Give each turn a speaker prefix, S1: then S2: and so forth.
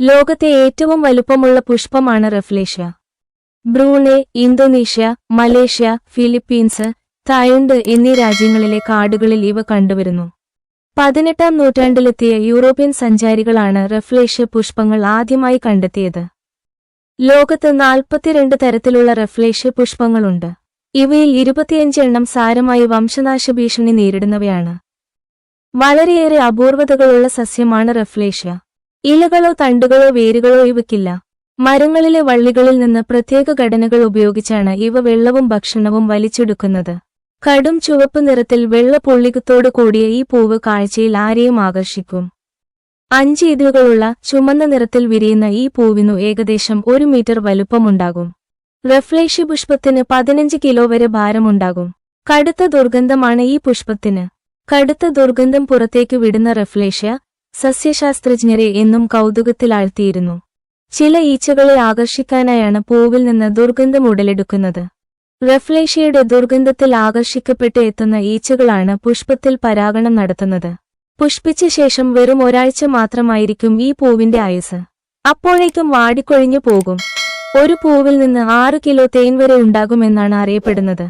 S1: ലോകത്തെ ഏറ്റവും വലുപ്പമുള്ള പുഷ്പമാണ് rafflesia. Brunei Indonesia Malaysia Philippines Thailand എന്നീ രാജ്യങ്ങളിലെ കാടുകളിൽ ഇവ കണ്ടുവരുന്നു. പതിനെട്ടാം നൂറ്റാണ്ടിലെത്തിയ യൂറോപ്യൻ സഞ്ചാരികളാണ് റഫ്ലേഷ്യ പുഷ്പങ്ങൾ ആദ്യമായി കണ്ടെത്തിയത്. ലോകത്ത് നാൽപ്പത്തിരണ്ട് തരത്തിലുള്ള റഫ്ലേഷ്യ പുഷ്പങ്ങളുണ്ട്. ഇവയിൽ ഇരുപത്തിയഞ്ച് എണ്ണം സാരമായി വംശനാശ ഭീഷണി നേരിടുന്നവയാണ്. വളരെയേറെ അപൂർവതകളുള്ള സസ്യമാണ് റഫ്ലേഷ്യ. ഇലകളോ തണ്ടുകളോ വേരുകളോ ഇവയ്ക്കില്ല. മരങ്ങളിലെ വള്ളികളിൽ നിന്ന് പ്രത്യേക ഘടനകൾ ഉപയോഗിച്ചാണ് ഇവ വെള്ളവും ഭക്ഷണവും വലിച്ചെടുക്കുന്നത്. കടും ചുവപ്പ് നിറത്തിൽ വെള്ള പുള്ളികത്തോടു കൂടിയ ഈ പൂവ് കാഴ്ചയിൽ ആരെയും ആകർഷിക്കും. അഞ്ച് ഇതളുകളുള്ള ചുമന്ന നിറത്തിൽ വിരിയുന്ന ഈ പൂവിനു ഏകദേശം ഒരു മീറ്റർ വലുപ്പമുണ്ടാകും. റെഫ്ലേഷ്യ പുഷ്പത്തിന് പതിനഞ്ച് കിലോ വരെ ഭാരമുണ്ടാകും. കടുത്ത ദുർഗന്ധമാണ് ഈ പുഷ്പത്തിന്. കടുത്ത ദുർഗന്ധം പുറത്തേക്ക് വിടുന്ന റഫ്ലേഷ്യ സസ്യശാസ്ത്രജ്ഞരെ എന്നും കൗതുകത്തിലാഴ്ത്തിയിരുന്നു. ചില ഈച്ചകളെ ആകർഷിക്കാനായാണ് പൂവിൽ നിന്ന് ദുർഗന്ധം ഉടലെടുക്കുന്നത്. റഫ്ലേഷ്യയുടെ ദുർഗന്ധത്തിൽ ആകർഷിക്കപ്പെട്ട് എത്തുന്ന ഈച്ചകളാണ് പുഷ്പത്തിൽ പരാഗണം നടത്തുന്നത്. പുഷ്പിച്ച ശേഷം വെറും ഒരാഴ്ച മാത്രമായിരിക്കും ഈ പൂവിന്റെ ആയുസ് അപ്പോഴേക്കും വാടിക്കൊഴിഞ്ഞു പോകും. ഒരു പൂവിൽ നിന്ന് ആറ് കിലോ തേൻ വരെ ഉണ്ടാകുമെന്നാണ് അറിയപ്പെടുന്നത്.